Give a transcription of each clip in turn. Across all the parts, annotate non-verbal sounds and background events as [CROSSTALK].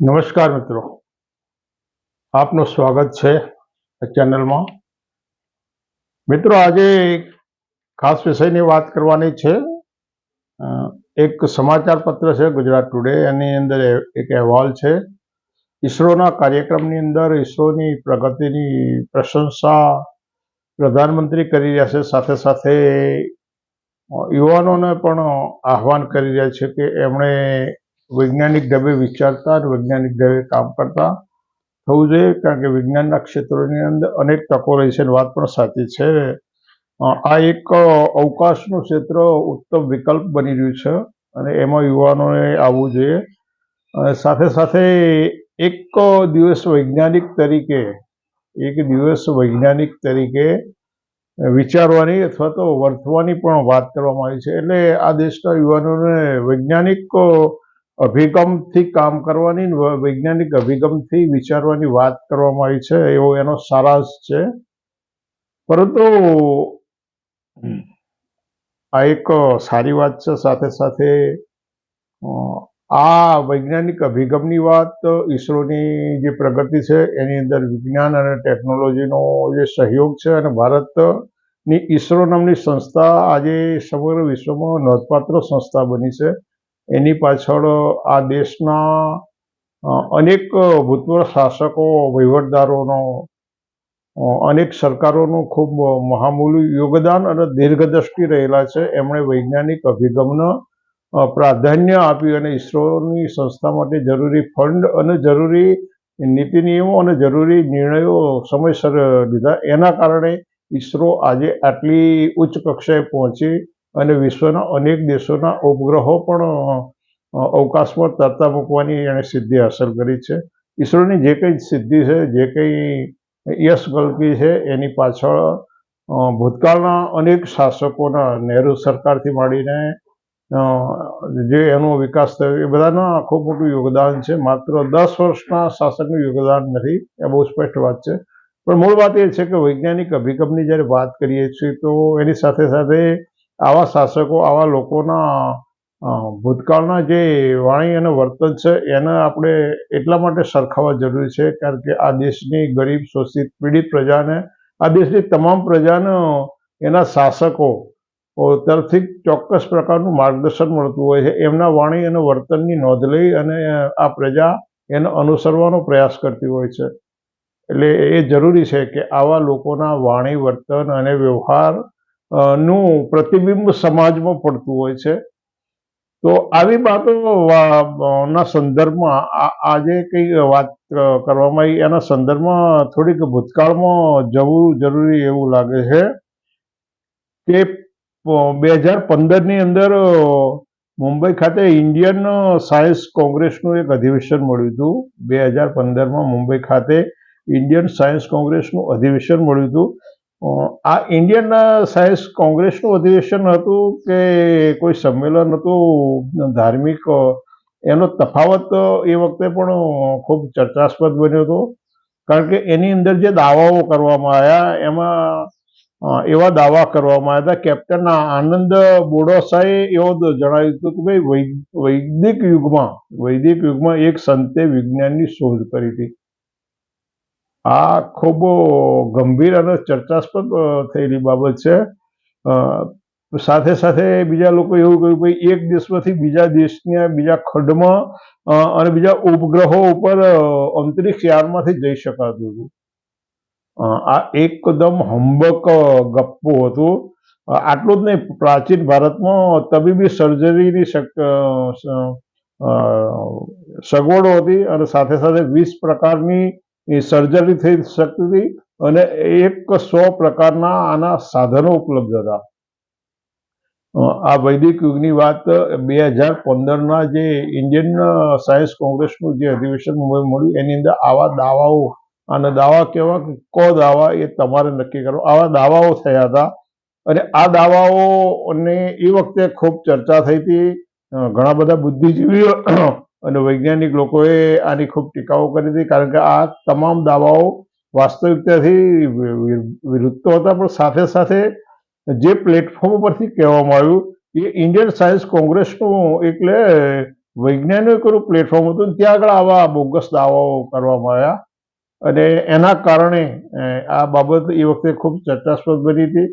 નમસ્કાર મિત્રો. આપનું સ્વાગત છે ચેનલમાં. મિત્રો, આજે ખાસ વિષયની વાત કરવાની છે. એક સમાચાર પત્ર છે ગુજરાત ટુડે. એની અંદર એક અહેવાલ છે. ઈસરોના કાર્યક્રમની અંદર ઈસરોની પ્રગતિની પ્રશંસા પ્રધાનમંત્રી કરી રહ્યા છે. સાથે સાથે યુવાનોને પણ આહવાન કરી રહ્યા છે કે એમણે વૈજ્ઞાનિક ઢબે વિચારતા વૈજ્ઞાનિક ઢબે કામ કરતા થવું જોઈએ, કારણ કે વિજ્ઞાનના ક્ષેત્રોની અંદર અનેક તકો રહી છે વાત પણ સાચી છે. આ એક અવકાશનું ક્ષેત્ર ઉત્તમ વિકલ્પ બની રહ્યું છે અને એમાં યુવાનોએ આવવું જોઈએ. સાથે સાથે એક દિવસ વૈજ્ઞાનિક તરીકે, એક દિવસ વૈજ્ઞાનિક તરીકે વિચારવાની અથવા તો વર્તવાની પણ વાત કરવામાં આવી છે. એટલે આ દેશના યુવાનોને વૈજ્ઞાનિક અભિગમથી કામ કરવાની વૈજ્ઞાનિક અભિગમથી વિચારવાની વાત કરવામાં આવી છે એવો એનો સારાંશ છે. પરંતુ આ એક સારી વાત છે સાથે સાથે આ વૈજ્ઞાનિક અભિગમની વાત ઈસરોની જે પ્રગતિ છે એની અંદર વિજ્ઞાન અને ટેકનોલોજીનો જે સહયોગ છે અને ભારતની ઈસરો નામની સંસ્થા આજે સમગ્ર વિશ્વમાં નોંધપાત્ર સંસ્થા બની છે. એની પાછળ આ દેશના અનેક ભૂતપૂર્વ શાસકો, વહીવટદારોનો અનેક સરકારોનું ખૂબ મહામૂલ્ય યોગદાન અને દીર્ઘદ્રષ્ટિ રહેલા છે. એમણે વૈજ્ઞાનિક અભિગમનો પ્રાધાન્ય આપ્યું અને ઈસરોની સંસ્થા માટે જરૂરી ફંડ અને જરૂરી નીતિ નિયમો અને જરૂરી નિર્ણયો સમયસર લીધા. એના કારણે ઈસરો આજે આટલી ઉચ્ચ કક્ષાએ પહોંચી અને વિશ્વના અનેક દેશોના ઉપગ્રહો પણ અવકાશમાં તરતા મૂકવાની એણે સિદ્ધિ હાંસલ કરી છે. ઈસરોની જે કંઈ સિદ્ધિ છે, જે કંઈ યશ ગલકી છે, એની પાછળ ભૂતકાળના અનેક શાસકોના, નહેરુ સરકારથી માંડીને જે એનો વિકાસ થયો, એ બધાના ખૂબ મોટું યોગદાન છે. માત્ર દસ વર્ષના શાસકનું યોગદાન નથી, એ બહુ સ્પષ્ટ વાત છે. પણ મૂળ વાત એ છે કે વૈજ્ઞાનિક અભિગમની જ્યારે વાત કરીએ છીએ તો એની સાથે સાથે આવા શાસકો, આવા લોકોના ભૂતકાળના જે વાણી અને વર્તન છે, એને આપણે એટલા માટે સરખાવવા જરૂરી છે, કારણ કે આ દેશની ગરીબ, શોષિત પીડિત પ્રજાને, આ દેશની તમામ પ્રજાને, એના શાસકો તરફથી ચોક્કસ પ્રકારનું માર્ગદર્શન મળતું હોય છે. એમના વાણી અને વર્તનની નોંધ લઈ અને આ પ્રજા એને અનુસરવાનો પ્રયાસ કરતી હોય છે. એટલે એ જરૂરી છે કે આવા લોકોના વાણી, વર્તન અને વ્યવહાર નું પ્રતિબિંબ સમાજમાં પડતું હોય છે. તો આવી બાબતો ના સંદર્ભમાં આજે કંઈ વાત કરવામાં આવી, એના સંદર્ભમાં થોડીક ભૂતકાળમાં જવું જરૂરી એવું લાગે છે કે બે હજાર પંદરની અંદર મુંબઈ ખાતે ઇન્ડિયન સાયન્સ કોંગ્રેસનું એક અધિવેશન મળ્યું હતું. બે હજાર પંદરમાં મુંબઈ ખાતે ઇન્ડિયન સાયન્સ કોંગ્રેસનું અધિવેશન મળ્યું હતું. આ ઇન્ડિયન સાયન્સ કોંગ્રેસનું અધિવેશન હતું કે કોઈ સંમેલન હતું, ધાર્મિક એનો તફાવત એ વખતે પણ ખૂબ ચર્ચાસ્પદ બન્યો હતો. કારણ કે એની અંદર જે દાવાઓ કરવામાં આવ્યા, એમાં એવા દાવા કરવામાં આવ્યા હતા. કેપ્ટન આનંદ બોડોસાએ એવો જણાવ્યું હતું કે ભાઈ વૈદિક યુગમાં વૈદિક યુગમાં એક સંતે વિજ્ઞાનની શોધ કરી હતી. આ ખૂબ ગંભીર અને ચર્ચાસ્પદ થયેલી બાબત છે. સાથે સાથે બીજા લોકો એવું કહ્યું ભાઈ એક દેશમાંથી બીજા દેશના બીજા ખંડમાં અને બીજા ઉપગ્રહો ઉપર અંતરિક્ષ યાનમાંથી જઈ શકાતું હતું. આ એકદમ હંબક ગપ્પો હતું. આટલું જ નહીં, પ્રાચીન ભારતમાં તબીબી સર્જરીની સગવડો હતી અને સાથે સાથે વીસ પ્રકારની સર્જરી થઈ શકતી હતી અને એક સો પ્રકારના આના સાધનો ઉપલબ્ધ હતા. આ વૈદિક યુગની વાત બે હજાર પંદરના જે ઇન્ડિયન સાયન્સ કોંગ્રેસનું જે અધિવેશન મુંબઈ મળ્યું, એની અંદર આવા દાવાઓ, અને દાવા કેવા કે કો દાવા એ તમારે નક્કી કરો. આવા દાવાઓ થયા હતા અને આ દાવાઓને એ વખતે ખૂબ ચર્ચા થઈ હતી. ઘણા બધા બુદ્ધિજીવીઓ અને વૈજ્ઞાનિક લોકોએ આની ખૂબ ટીકાઓ કરી હતી, કારણ કે આ તમામ દાવાઓ વાસ્તવિકતાથી વિરુદ્ધ તો હતા, પણ સાથે સાથે જે પ્લેટફોર્મ પરથી કહેવામાં આવ્યું, એ ઇન્ડિયન સાયન્સ કોંગ્રેસનું એટલે વૈજ્ઞાનિકોનું પ્લેટફોર્મ હતું ત્યાં આગળ આવા બોગસ દાવાઓ કરવામાં આવ્યા. અને એના કારણે આ બાબત એ વખતે ખૂબ ચર્ચાસ્પદ બની હતી.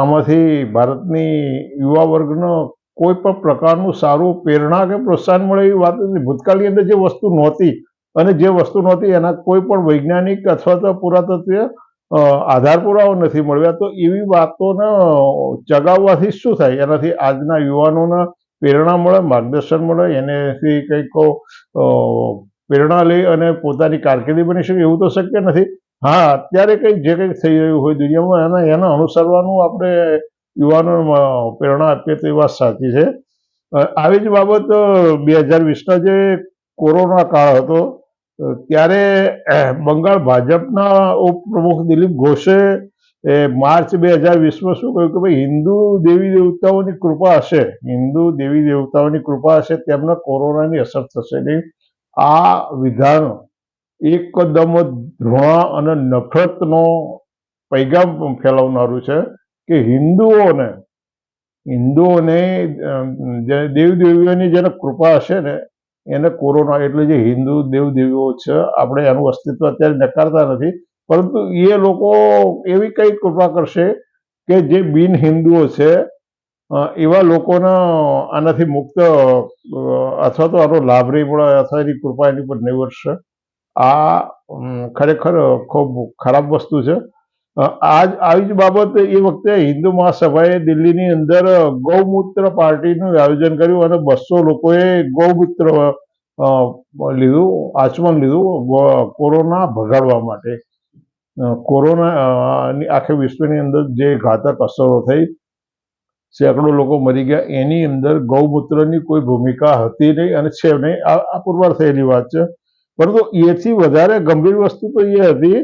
આમાંથી ભારતની યુવા વર્ગનો કોઈ પણ પ્રકારનું સારું પ્રેરણા કે પ્રોત્સાહન મળે એવી વાત નથી. ભૂતકાળની અંદર જે વસ્તુ નહોતી અને જે વસ્તુ નહોતી એના કોઈ પણ વૈજ્ઞાનિક અથવા તો પુરાતત્વીય આધાર પુરાવો નથી મળ્યા. તો એવી વાતોને ચગાવવાથી શું થાય? એનાથી આજના યુવાનોને પ્રેરણા મળે, માર્ગદર્શન મળે, એનેથી કંઈક પ્રેરણા લઈ અને પોતાની કારકિર્દી બની શકે એવું તો શક્ય નથી. હા, અત્યારે કંઈક જે કંઈક થઈ રહ્યું હોય દુનિયામાં, એના, એને અનુસરવાનું આપણે યુવાનોને પ્રેરણા આપીએ તો એ વાત સાચી છે. આવી જ બાબત બે હજાર વીસના જે કોરોના કાળ હતો ત્યારે બંગાળ ભાજપના ઉપપ્રમુખ દિલીપ ઘોષે, એ માર્ચ બે હજાર વીસમાં શું કહ્યું કે ભાઈ, હિન્દુ દેવી દેવતાઓની કૃપા હશે, હિન્દુ દેવી દેવતાઓની કૃપા હશે, તેમના કોરોનાની અસર થશે નહીં. આ વિધાન એકદમ ધૃણા અને નફરતનો પૈગામ ફેલાવનારું છે. કે હિન્દુઓને હિન્દુઓને દેવદેવીઓની જેને કૃપા હશે ને, એને કોરોના એટલે જે હિન્દુ દેવદેવીઓ છે, આપણે એનું અસ્તિત્વ અત્યારે નકારતા નથી. પરંતુ એ લોકો એવી કઈ કૃપા કરશે કે જે બિન હિન્દુઓ છે એવા લોકોના આનાથી મુક્ત અથવા તો આનો લાભ નહીં મળે, અથવા એની કૃપા એની પર નહીં વરસશે આ ખરેખર ખૂબ ખરાબ વસ્તુ છે. આજ, આવી જ બાબત એ વખતે હિન્દુ મહાસભાએ દિલ્હીની અંદર ગૌમૂત્ર પાર્ટીનું આયોજન કર્યું અને બસો લોકોએ ગૌમૂત્ર લીધું, આચમન લીધું કોરોના ભગાડવા માટે. કોરોના આખે વિશ્વની અંદર જે ઘાતક અસરો થઈ, સેંકડો લોકો મરી ગયા, એની અંદર ગૌમૂત્રની કોઈ ભૂમિકા હતી નહીં અને છે નહીં આ પુરવાર થયેલી વાત છે. પરંતુ એથી વધારે ગંભીર વસ્તુ તો એ હતી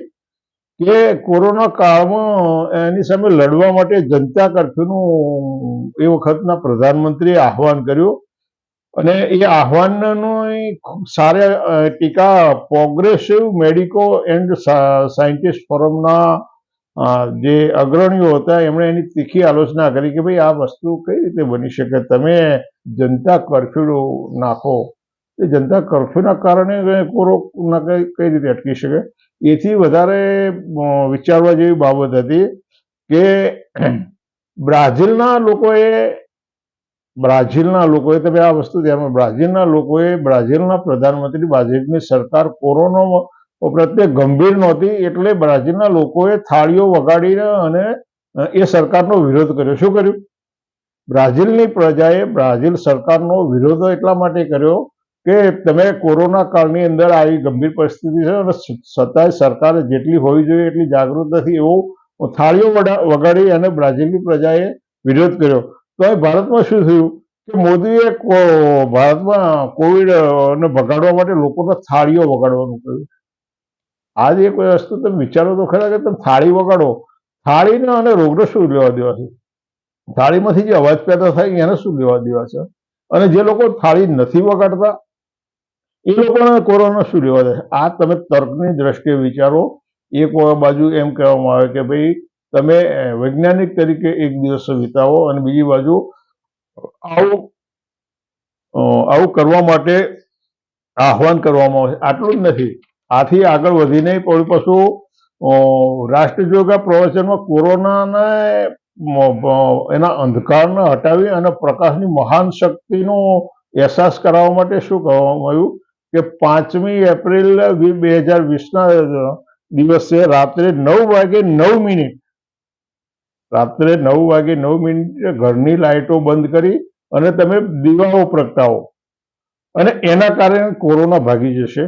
કે કોરોના કાળમાં એની સામે લડવા માટે જનતા કરફ્યુનું એ વખતના પ્રધાનમંત્રીએ આહવાન કર્યું અને એ આહવાનનો સારા ટીકા પ્રોગ્રેસિવ મેડિકો એન્ડ સાયન્ટિસ્ટ ફોરમના જે અગ્રણીઓ હતા, એમણે એની તીખી આલોચના કરી કે ભાઈ આ વસ્તુ કઈ રીતે બની શકે? તમે જનતા કર્ફ્યુ નાખો. એ જનતા કર્ફ્યુના કારણે કોરોના કઈ રીતે અટકી શકે? એથી વધારે વિચારવા જેવી બાબત હતી કે બ્રાઝિલના લોકોએ બ્રાઝિલના લોકોએ, તમે આ વસ્તુ ધ્યાનમાં, બ્રાઝિલના લોકોએ બ્રાઝિલના પ્રધાનમંત્રી બ્રાઝિલની સરકાર કોરોના પ્રત્યે ગંભીર નહોતી એટલે બ્રાઝિલના લોકોએ થાળીઓ વગાડીને અને એ સરકારનો વિરોધ કર્યો. શું કર્યું? બ્રાઝિલની પ્રજાએ બ્રાઝિલ સરકારનો વિરોધ એટલા માટે કર્યો કે તમે કોરોના કાળની અંદર આવી ગંભીર પરિસ્થિતિ છે અને છતાંય સરકારે જેટલી હોવી જોઈએ એટલી જાગૃત નથી એવો થાળીઓ વગાડી અને બ્રાઝિલની પ્રજાએ વિરોધ કર્યો. તો હવે ભારતમાં શું થયું? કે મોદીએ ભારતમાં કોવિડ ને ભગાડવા માટે લોકોને થાળીઓ વગાડવાનું કહ્યું. આજ એક વસ્તુ તમે વિચારો તો ખરા કે તમે થાળી વગાડો. થાળીને અને રોગને શું લેવા દેવા છે? થાળીમાંથી જે અવાજ પેદા થાય એને શું લેવા દેવા છે? અને જે લોકો થાળી નથી વગાડતા એ લોકોને કોરોના શું લેવા દે? આ તમે તર્કની દ્રષ્ટિએ વિચારો. એક બાજુ એમ કહેવામાં આવે કે ભાઈ, તમે વૈજ્ઞાનિક તરીકે એક દિવસ વિતાવો અને બીજી બાજુ આવું આવું કરવા માટે આહવાન કરવામાં આવે. આટલું જ નથી. આથી આગળ વધીને પછી પાછું રાષ્ટ્રજોગા પ્રવચનમાં કોરોનાને એના અંધકારને હટાવી અને પ્રકાશની મહાન શક્તિનો અહેસાસ કરાવવા માટે શું કહેવામાં આવ્યું? કે પાંચમી એપ્રિલ બે હજાર વીસના દિવસે રાત્રે નવ વાગે નવ મિનિટ, રાત્રે નવ વાગે નવ મિનિટે ઘરની લાઇટો બંધ કરી અને તમે દીવાઓ પ્રગટાવો. અને એના કારણે કોરોના ભાગી જશે.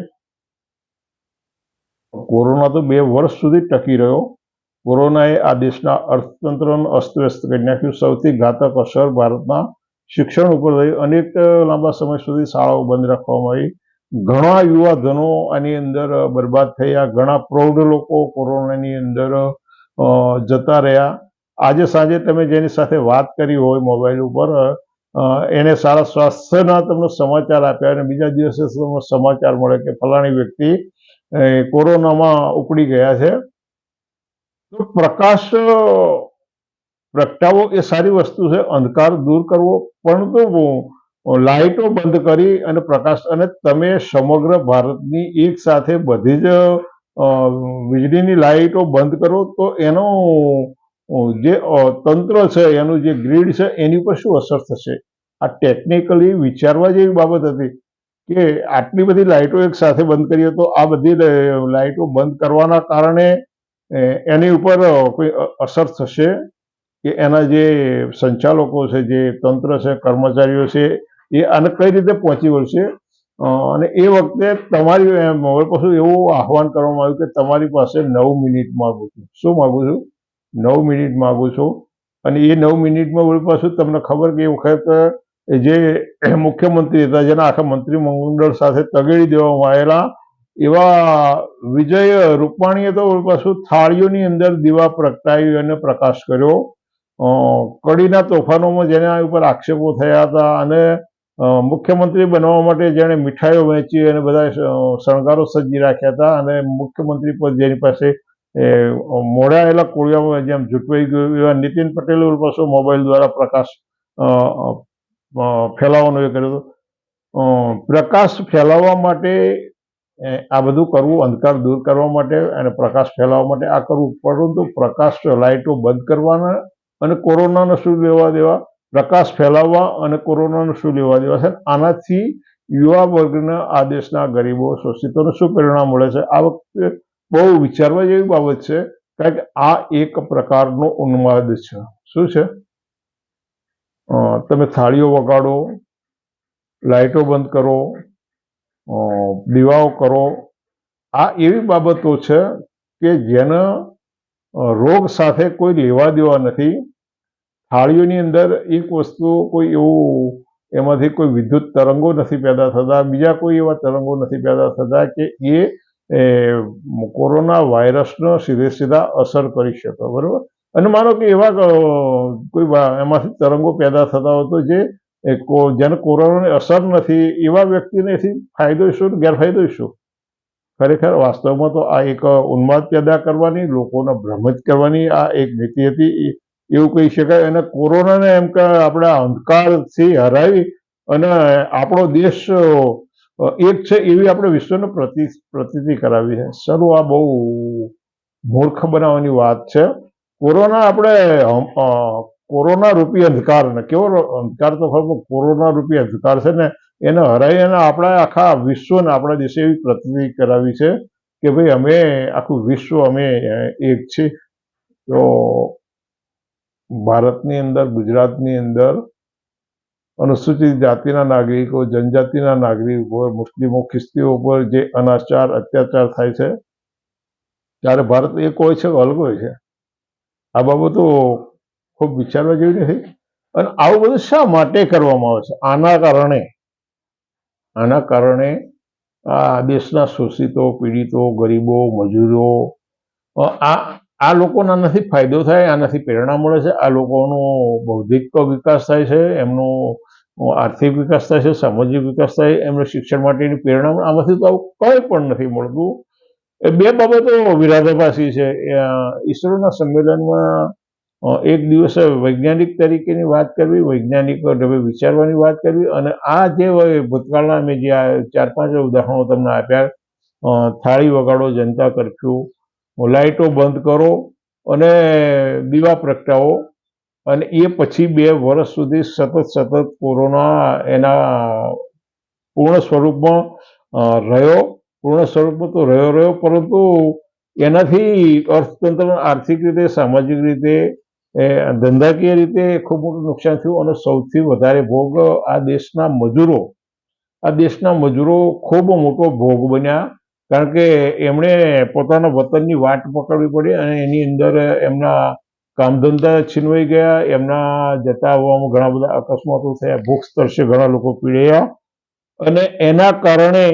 કોરોના તો બે વર્ષ સુધી ટકી રહ્યો. કોરોનાએ આ દેશના અર્થતંત્રનું અસ્તવ્યસ્ત કરી નાખ્યું. સૌથી ઘાતક અસર ભારતના શિક્ષણ ઉપર થઈ. અનેક લાંબા સમય સુધી શાળાઓ બંધ રાખવામાં આવી. ઘણા યુવાધનો આની અંદર બરબાદ થયા. ઘણા પ્રૌઢ લોકો કોરોનાની અંદર જતા રહ્યા. આજે સાંજે તમે જેની સાથે વાત કરી હોય મોબાઈલ ઉપર એને સારા સ્વાસ્થ્યના તમને સમાચાર આપ્યા અને બીજા દિવસે તમને સમાચાર મળે કે ફલાણી વ્યક્તિ કોરોનામાં ઉપડી ગયા છે. તો પ્રકાશ પ્રગટાવો એ સારી વસ્તુ છે. અંધકાર દૂર કરવો. પરંતુ લાઇટો બંધ કરી અને પ્રકાશ અને તમે સમગ્ર ભારતની એક સાથે બધી જ વીજળીની લાઇટો બંધ કરો, તો એનો જે તંત્ર છે, એનું જે ગ્રીડ છે, એની ઉપર શું અસર થશે? આ ટેકનિકલી વિચારવા જેવી બાબત હતી કે આટલી બધી લાઇટો એક સાથે બંધ કરીએ તો આ બધી લાઇટો બંધ કરવાના કારણે એની ઉપર કોઈ અસર થશે? કે એના જે સંચાલકો છે, જે તંત્ર છે, કર્મચારીઓ છે એ આને કઈ રીતે પહોંચી વળશે અને એ વખતે તમારી હવે પાછું એવું આહવાન કરવામાં આવ્યું કે તમારી પાસે નવ મિનિટ માગું છું. શું માગું છું? નવ મિનિટ માગું છું. અને એ નવ મિનિટમાં વળી પાછું તમને ખબર કે એ વખત જે [COUGHS] મુખ્યમંત્રી હતા, જેના આખા મંત્રીમંડળ સાથે તગેડી દેવામાં આવેલા, એવા વિજય રૂપાણીએ તો પાછું થાળીઓની અંદર દીવા પ્રગટાવી અને પ્રકાશ કર્યો. કડીના તોફાનોમાં જેના ઉપર આક્ષેપો થયા હતા અને મુખ્યમંત્રી બનવા માટે જેણે મીઠાઈઓ વહેંચી અને બધા શણગારો સજી રાખ્યા હતા અને મુખ્યમંત્રી પદ જેની પાસે મોડાયેલા કોળિયામાં જેમ જૂટવાઈ ગયું, એવા નીતિન પટેલ પાછો મોબાઈલ દ્વારા પ્રકાશ ફેલાવવાનો એ કર્યો હતો. પ્રકાશ ફેલાવવા માટે આ બધું કરવું, અંધકાર દૂર કરવા માટે અને પ્રકાશ ફેલાવવા માટે આ કરવું. પરંતુ પ્રકાશ લાઇટો બંધ કરવાના અને કોરોનાને શું લેવા દેવા પ્રકાશ ફેલાવવા અને કોરોનાનો શું લેવા દેવા છે? આનાથી યુવા વર્ગના આ દેશના ગરીબો, શોષિતોને શું પરિણામ મળે છે? આ વખતે બહુ વિચારવા જેવી બાબત છે, કારણ કે આ એક પ્રકારનો ઉન્માદ છે. શું છે? તમે થાળીઓ વગાડો લાઇટો બંધ કરો દીવાઓ કરો. આ એવી બાબતો છે કે જેના રોગ સાથે કોઈ લેવા દેવા નથી. થાળીઓની અંદર એક વસ્તુ કોઈ એવું એમાંથી કોઈ વિદ્યુત તરંગો નથી પેદા થતા, બીજા કોઈ એવા તરંગો નથી પેદા થતા કે એ કોરોના વાયરસનો સીધે સીધા અસર કરી શકે, બરાબર? અને માનો કે એવા કોઈ એમાંથી તરંગો પેદા થતા હોય તો જે જેને કોરોનાની અસર નથી, એવા વ્યક્તિને એથી ફાયદો શું ગેરફાયદો શું? ખરેખર વાસ્તવમાં તો આ એક ઉન્માદ પેદા કરવાની, લોકોને ભ્રમિત કરવાની આ એક નીતિ હતી. એ- એવું કહી શકાય. અને કોરોનાને એમ કે આપણે અંધકારથી હરાવી અને આપણો દેશ એક છે એવી આપણે વિશ્વને પ્રતિ પ્રતિતિ કરાવી છે. સર, આ બહુ મૂર્ખ બનાવવાની વાત છે. કોરોના આપણે કોરોના રૂપી અંધકાર ને કેવો અંધકાર તો ખરો કોરોના રૂપી અંધકાર છે ને, એને હરાવી અને આપણા આખા વિશ્વને, આપણા દેશે એવી પ્રતિતિ કરાવી છે કે ભાઈ અમે આખું વિશ્વ અમે એક છીએ. તો ભારતની અંદર, ગુજરાતની અંદર અનુસૂચિત જાતિના નાગરિકો, જનજાતિના નાગરિકો મુસ્લિમો, ખ્રિસ્તીઓ ઉપર જે અનાચાર, અત્યાચાર થાય છે, ત્યારે ભારત એક હોય છે, અલગ હોય છે. આ બાબતો ખૂબ વિચારવા જેવી નથી. અને આવું બધું શા માટે કરવામાં આવે છે? આના કારણે આના કારણે આ દેશના શોષિતો, પીડિતો, ગરીબો, મજૂરો આ આ લોકોના નથી ફાયદો થાય, આનાથી પ્રેરણા મળે છે. આ લોકોનો બૌદ્ધિક વિકાસ થાય છે, એમનો આર્થિક વિકાસ થાય છે, સામાજિક વિકાસ થાય, એમને શિક્ષણ માટેની પ્રેરણા આમાંથી તો કંઈ પણ નથી મળતું. એ બે બાબતો વિરાધાભાસી છે. ઈસરોના સંમેલનમાં એક દિવસે વૈજ્ઞાનિક તરીકેની વાત કરવી, વૈજ્ઞાનિક ઢબે વિચારવાની વાત કરવી અને આ જે ભૂતકાળના મેં જે ચાર પાંચ ઉદાહરણો તમને આપ્યા થાળી વગાડો, જનતા કરફ્યુ લાઇટો બંધ કરો અને દીવા પ્રગટાવો. અને એ પછી બે વર્ષ સુધી સતત સતત કોરોના એના પૂર્ણ સ્વરૂપમાં રહ્યો. પૂર્ણ સ્વરૂપમાં તો રહ્યો રહ્યો, પરંતુ એનાથી અર્થતંત્ર આર્થિક રીતે, સામાજિક રીતે ધંધાકીય રીતે ખૂબ મોટું નુકસાન થયું અને સૌથી વધારે ભોગ આ દેશના મજૂરો, આ દેશના મજૂરો ખૂબ મોટો ભોગ બન્યા. કારણ કે એમણે પોતાના વતનની વાટ પકડવી પડી અને એની અંદર એમના કામ ધંધા છીનવાઈ ગયા. એમના જતા આવવામાં ઘણા બધા અકસ્માતો થયા. ભૂખ સ્તરશે ઘણા લોકો પીડ્યા. અને એના કારણે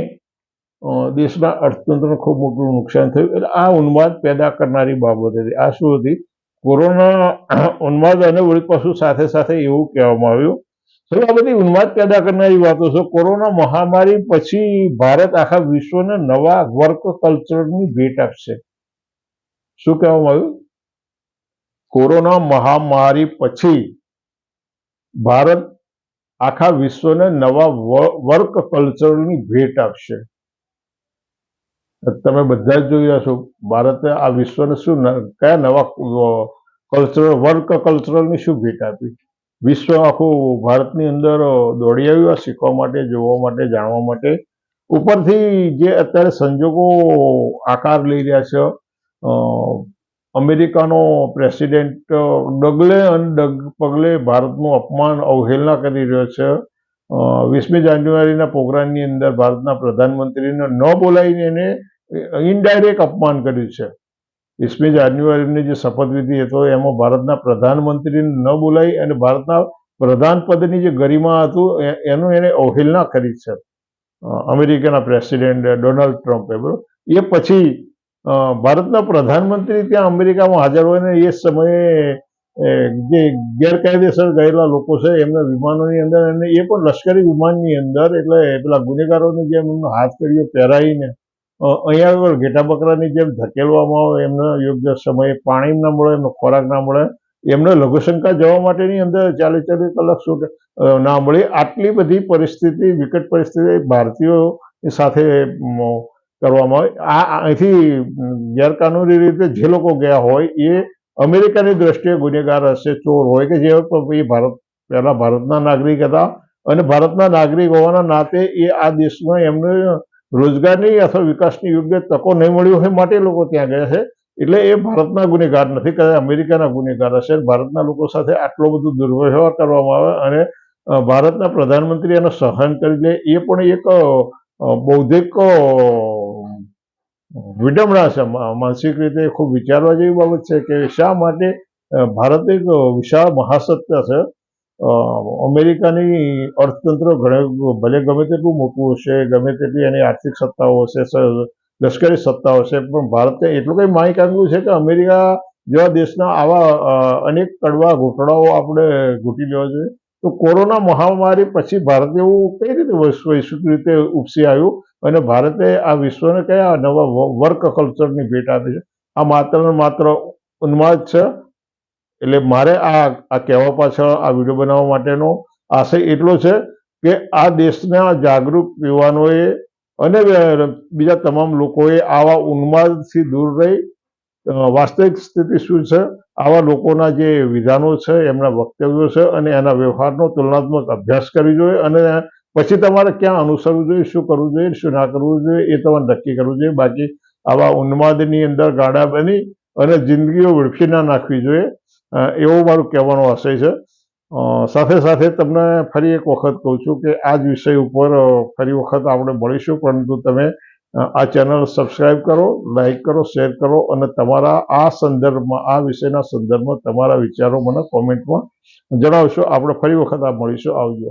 દેશના અર્થતંત્રને ખૂબ મોટું નુકસાન થયું. એટલે આ ઉન્માદ પેદા કરનારી બાબત હતી. આ શું હતી? કોરોના ઉન્માદ અને વળી પાછું સાથે સાથે એવું કહેવામાં આવ્યું ચલો આ બધી ઉન્માદ પેદા કરનારી વાતો છે. કોરોના મહામારી પછી ભારત આખા વિશ્વને નવા વર્ક કલ્ચરની ભેટ આપશે. શું કહેવામાં આવ્યું? કોરોના મહામારી પછી ભારત આખા વિશ્વને નવા વર્ક કલ્ચરની ભેટ આપશે. તમે બધા જ જોઈ રહ્યા છો, ભારતે આ વિશ્વને શું કયા નવા કલ્ચર વર્ક કલ્ચરલની શું ભેટ આપી? વિશ્વ આખું ભારતની અંદર દોડી આવ્યું શીખવા માટે, જોવા માટે, જાણવા માટે. ઉપરથી જે અત્યારે સંજોગો આકાર લઈ રહ્યા છે અમેરિકાનો પ્રેસિડેન્ટ ડગલે અને ડગ પગલે ભારતનું અપમાન અવહેલના કરી રહ્યો છે. વીસમી જાન્યુઆરીના પ્રોગ્રામની અંદર ભારતના પ્રધાનમંત્રીને ન બોલાવીને એને ઇનડાયરેક્ટ અપમાન કર્યું છે. વીસમી જાન્યુઆરીની જે શપથવિધિ હતો, એમાં ભારતના પ્રધાનમંત્રીને ન બોલાવી અને ભારતના પ્રધાન પદની જે ગરિમા હતું એનું એને અવહેલના કરી છે. અમેરિકાના પ્રેસિડેન્ટ ડોનાલ્ડ ટ્રમ્પે, બરોબર? એ પછી ભારતના પ્રધાનમંત્રી ત્યાં અમેરિકામાં હાજર હોય ને એ સમયે જે ગેરકાયદેસર ગયેલા લોકો છે, એમના વિમાનોની અંદર અને એ પણ લશ્કરી વિમાનની અંદર, એટલે પેલા ગુનેગારોની જેમ એમનો હાથ કર્યો, પહેરાવીને અહીંયા આગળ ઘેટા બકરાની જેમ ધકેલવામાં આવે, એમને યોગ્ય સમયે પાણી ના મળે, એમનો ખોરાક ના મળે, એમને લઘુશંકા જવા માટેની અંદર ચાલીસ ચાલીસ કલાક શું ના મળી. આટલી બધી પરિસ્થિતિ, વિકટ પરિસ્થિતિ ભારતીયો સાથે કરવામાં આવે. આ અહીંથી ગેરકાનૂની રીતે જે લોકો ગયા હોય, એ અમેરિકાની દ્રષ્ટિએ ગુનેગાર હશે, ચોર હોય કે જે ભારત, પહેલાં ભારતના નાગરિક હતા. અને ભારતના નાગરિક હોવાના નાતે એ આ દેશમાં એમને રોજગારની અથવા વિકાસની યોગ્ય તકો નહીં મળી હોય માટે લોકો ત્યાં ગયા છે. એટલે એ ભારતના ગુનેગાર નથી, કદાચ અમેરિકાના ગુનેગાર હશે. ભારતના લોકો સાથે આટલો બધો દુર્વ્યવહાર કરવામાં આવે અને ભારતના પ્રધાનમંત્રી એનો સહન કરી લે, એ પણ એક બૌદ્ધિક વિડમણા છે. માનસિક રીતે ખૂબ વિચારવા જેવી બાબત છે કે શા માટે ભારત એક વિશાળ મહાસત્તા છે. અમેરિકાની અર્થતંત્ર ઘણે ભલે ગમે તેટલું મોટું હશે, ગમે તેટલી એની આર્થિક સત્તાઓ હશે લશ્કરી સત્તાઓ હશે, પણ ભારતે એટલું કંઈ માહિક આંગળું છે કે અમેરિકા જેવા દેશના આવા અનેક કડવા ઘૂંટડાઓ આપણે ઘૂંટી લેવા જોઈએ. તો કોરોના મહામારી પછી ભારત એવું કઈ રીતે વૈશ્વિક રીતે ઉપસી આવ્યું? અને ભારતે આ વિશ્વને કયા નવા વર્ક કલ્ચરની ભેટ આપી છે? આ માત્ર ને માત્ર ઉન્માદ છે? એટલે મારે આ આ કહેવા પાછળ, આ વીડિયો બનાવવા માટેનો આશય એટલો છે કે આ દેશના જાગૃત યુવાનોએ અને બીજા તમામ લોકોએ આવા ઉન્માદથી દૂર રહી વાસ્તવિક સ્થિતિ શું છે, આવા લોકોના જે વિધાનો છે, એમના વક્તવ્યો છે અને એના વ્યવહારનો તુલનાત્મક અભ્યાસ કરવી જોઈએ અને પછી તમારે ક્યાં અનુસરવું જોઈએ, શું કરવું જોઈએ, શું ના કરવું જોઈએ, એ તમારે નક્કી કરવું જોઈએ. બાકી આવા ઉન્માદની અંદર ગાડા બની અને જિંદગીઓ વેડફી ના નાખવી જોઈએ. એવો મારું કહેવાનો આશય છે. સાથે સાથે તમને ફરી એક વખત કહું છું કે આ જ વિષય ઉપર ફરી વખત આપણે મળીશું. પરંતુ તમે આ ચેનલ સબસ્ક્રાઇબ કરો, લાઇક કરો, શેર કરો અને તમારા આ સંદર્ભમાં, આ વિષયના સંદર્ભમાં તમારા વિચારો મને કોમેન્ટમાં જણાવશો. આપણે ફરી વખત આ મળીશું. આવજો.